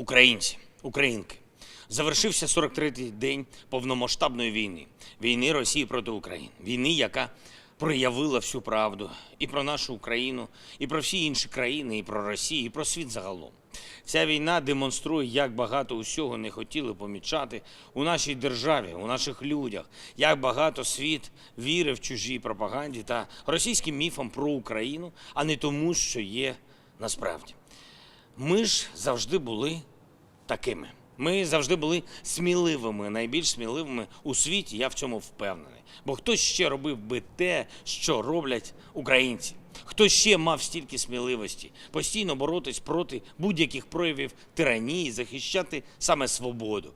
Українці, українки, завершився 43-й день повномасштабної війни, війни Росії проти України, війни, яка проявила всю правду і про нашу Україну, і про всі інші країни, і про Росію, і про світ загалом. Ця війна демонструє, як багато усього не хотіли помічати у нашій державі, у наших людях, як багато світ вірив чужій пропаганді та російським міфам про Україну, а не тому, що є насправді. Ми ж завжди були такими. Ми завжди були сміливими, найбільш сміливими у світі. Я в цьому впевнений. Бо хто ще робив би те, що роблять українці? Хто ще мав стільки сміливості постійно боротись проти будь-яких проявів тиранії, захищати саме свободу?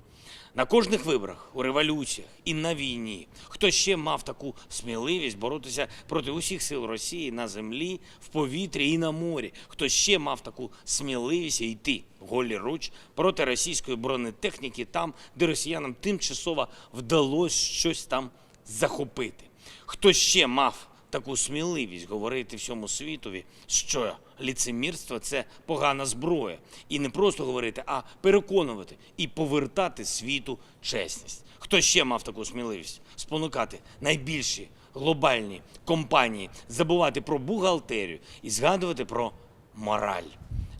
На кожних виборах, у революціях і на війні. Хто ще мав таку сміливість боротися проти усіх сил Росії на землі, в повітрі і на морі? Хто ще мав таку сміливість йти голі руч проти російської бронетехніки там, де росіянам тимчасово вдалося щось там захопити? Хто ще мав таку сміливість говорити всьому світові, що ліцемірство це погана зброя, і не просто говорити, а переконувати і повертати світу чесність. Хто ще мав таку сміливість спонукати найбільші глобальні компанії забувати про бухгалтерію і згадувати про мораль?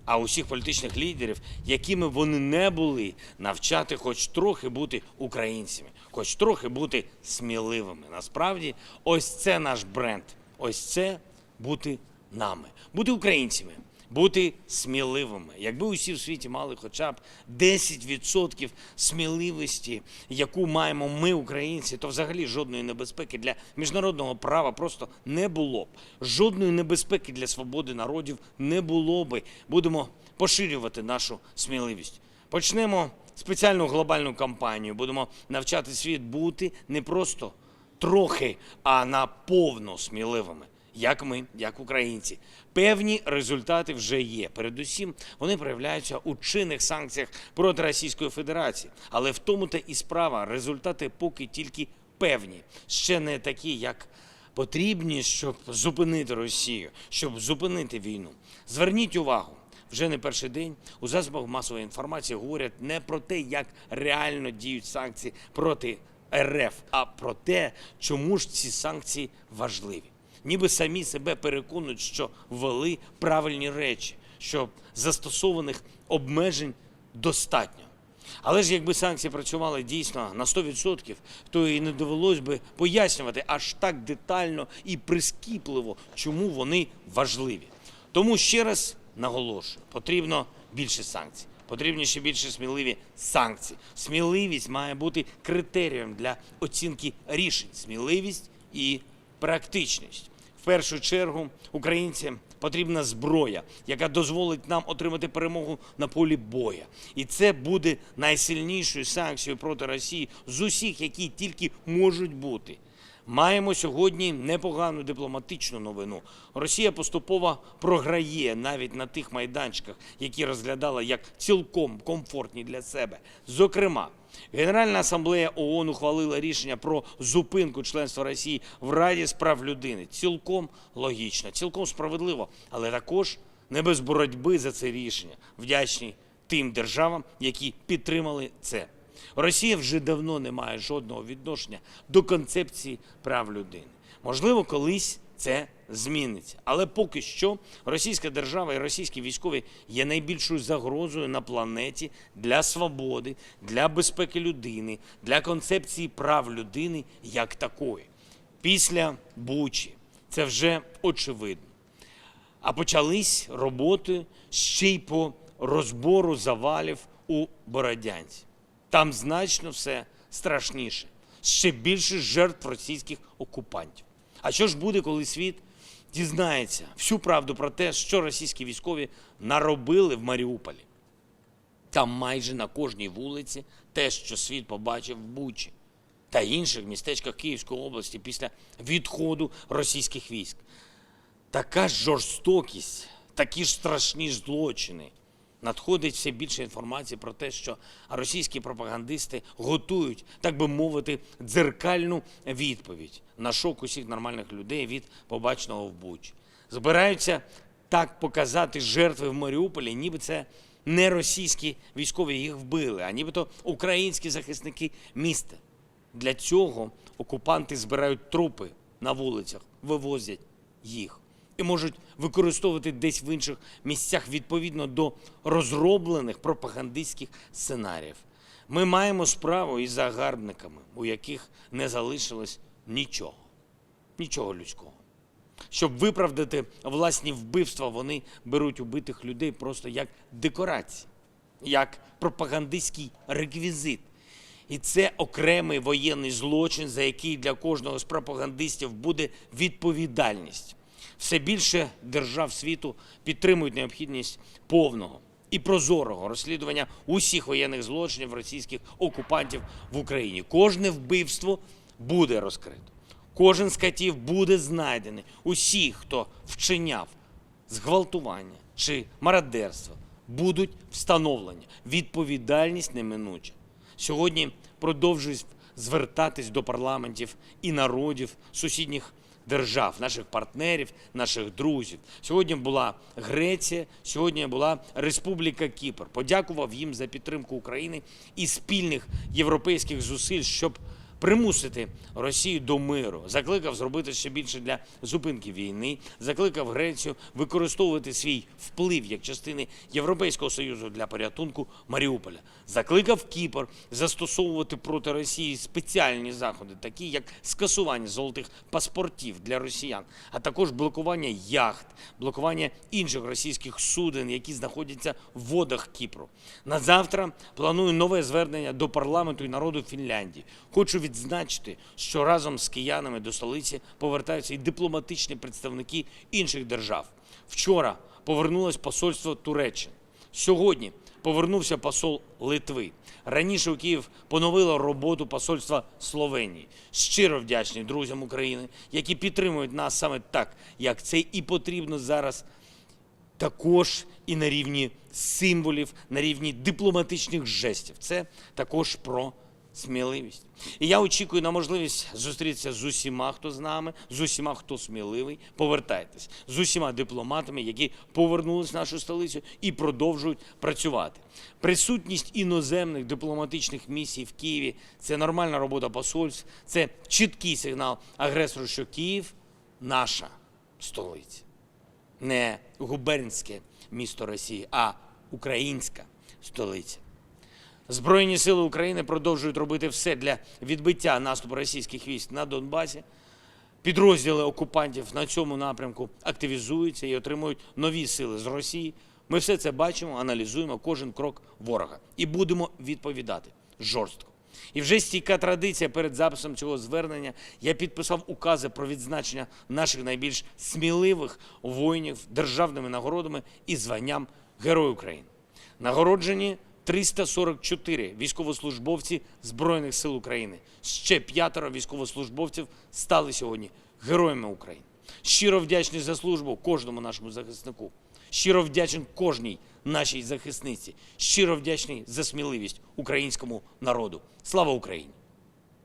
А усіх політичних лідерів, якими вони не були, навчати хоч трохи бути українцями, хоч трохи бути сміливими. Насправді, ось це наш бренд. Ось це бути нами, бути українцями, бути сміливими. Якби усі в світі мали хоча б 10% сміливості, яку маємо ми, українці, то взагалі жодної небезпеки для міжнародного права просто не було б. Жодної небезпеки для свободи народів не було би. Будемо поширювати нашу сміливість. Почнемо спеціальну глобальну кампанію. Будемо навчати світ бути не просто трохи, а наповно сміливими. Як ми, як українці, певні результати вже є. Передусім, вони проявляються у чинних санкціях проти Російської Федерації. Але в тому та і справа результати поки тільки певні, ще не такі, як потрібні, щоб зупинити Росію, щоб зупинити війну. Зверніть увагу. Вже не перший день у засобах масової інформації говорять не про те, як реально діють санкції проти РФ, а про те, чому ж ці санкції важливі. Ніби самі себе переконують, що ввели правильні речі, що застосованих обмежень достатньо. Але ж якби санкції працювали дійсно на 100%, то і не довелось би пояснювати аж так детально і прискіпливо, чому вони важливі. Тому ще раз наголошую, потрібно більше санкцій. Потрібні ще більше сміливі санкції. Сміливість має бути критерієм для оцінки рішень. Сміливість і практичність. Першу чергу українцям потрібна зброя, яка дозволить нам отримати перемогу на полі боя. І це буде найсильнішою санкцією проти Росії з усіх, які тільки можуть бути. Маємо сьогодні непогану дипломатичну новину. Росія поступово програє навіть на тих майданчиках, які розглядала як цілком комфортні для себе. Зокрема, Генеральна асамблея ООН ухвалила рішення про зупинку членства Росії в Раді з прав людини. Цілком логічно, цілком справедливо, але також не без боротьби за це рішення. Вдячні тим державам, які підтримали це. Росія вже давно не має жодного відношення до концепції прав людини. Можливо, колись це зміниться. Але поки що російська держава і російські військові є найбільшою загрозою на планеті для свободи, для безпеки людини, для концепції прав людини як такої. Після Бучі це вже очевидно. А почались роботи ще й по розбору завалів у Бородянці. Там значно все страшніше, ще більше жертв російських окупантів. А що ж буде, коли світ дізнається всю правду про те, що російські військові наробили в Маріуполі? Там майже на кожній вулиці те, що світ побачив в Бучі та інших містечках Київської області після відходу російських військ. Така жорстокість, такі ж страшні злочини. Надходить все більше інформації про те, що російські пропагандисти готують, так би мовити, дзеркальну відповідь на шок усіх нормальних людей від побаченого в Бучі. Збираються так показати жертви в Маріуполі, ніби це не російські військові їх вбили, а нібито українські захисники міста. Для цього окупанти збирають трупи на вулицях, вивозять їх і можуть використовувати десь в інших місцях відповідно до розроблених пропагандистських сценаріїв. Ми маємо справу із загарбниками, у яких не залишилось нічого, нічого людського. Щоб виправдати власні вбивства, вони беруть убитих людей просто як декорації, як пропагандистський реквізит. І це окремий воєнний злочин, за який для кожного з пропагандистів буде відповідальність. Все більше держав світу підтримують необхідність повного і прозорого розслідування усіх воєнних злочинів російських окупантів в Україні. Кожне вбивство буде розкрито. Кожен з катів буде знайдений. Усі, хто вчиняв зґвалтування чи мародерство, будуть встановлені. Відповідальність неминуча. Сьогодні продовжують звертатись до парламентів і народів сусідніх держав, наших партнерів, наших друзів. Сьогодні була Греція, сьогодні була Республіка Кіпр. Подякував їм за підтримку України і спільних європейських зусиль, щоб примусити Росію до миру, закликав зробити ще більше для зупинки війни, закликав Грецію використовувати свій вплив як частини Європейського союзу для порятунку Маріуполя, закликав Кіпр застосовувати проти Росії спеціальні заходи, такі як скасування золотих паспортів для росіян, а також блокування яхт, блокування інших російських суден, які знаходяться в водах Кіпру. На завтра планую нове звернення до парламенту і народу Фінляндії. Хочу відзначити, що разом з киянами до столиці повертаються і дипломатичні представники інших держав. Вчора повернулось посольство Туреччини. Сьогодні повернувся посол Литви. Раніше у Київ поновило роботу посольства Словенії. Щиро вдячні друзям України, які підтримують нас саме так, як це і потрібно зараз також і на рівні символів, на рівні дипломатичних жестів. Це також про сміливість. І я очікую на можливість зустрітися з усіма, хто з нами, з усіма, хто сміливий. Повертайтесь з усіма дипломатами, які повернулись в нашу столицю і продовжують працювати. Присутність іноземних дипломатичних місій в Києві це нормальна робота посольств, це чіткий сигнал агресору, що Київ наша столиця не губернське місто Росії, а українська столиця. Збройні сили України продовжують робити все для відбиття наступу російських військ на Донбасі. Підрозділи окупантів на цьому напрямку активізуються і отримують нові сили з Росії. Ми все це бачимо, аналізуємо кожен крок ворога і будемо відповідати жорстко. І вже стійка традиція перед записом цього звернення я підписав укази про відзначення наших найбільш сміливих воїнів державними нагородами і званням Герой України. Нагороджені 344 військовослужбовці Збройних сил України. Ще п'ятеро військовослужбовців стали сьогодні героями України. Щиро вдячний за службу кожному нашому захиснику. Щиро вдячний кожній нашій захисниці. Щиро вдячний за сміливість українському народу. Слава Україні!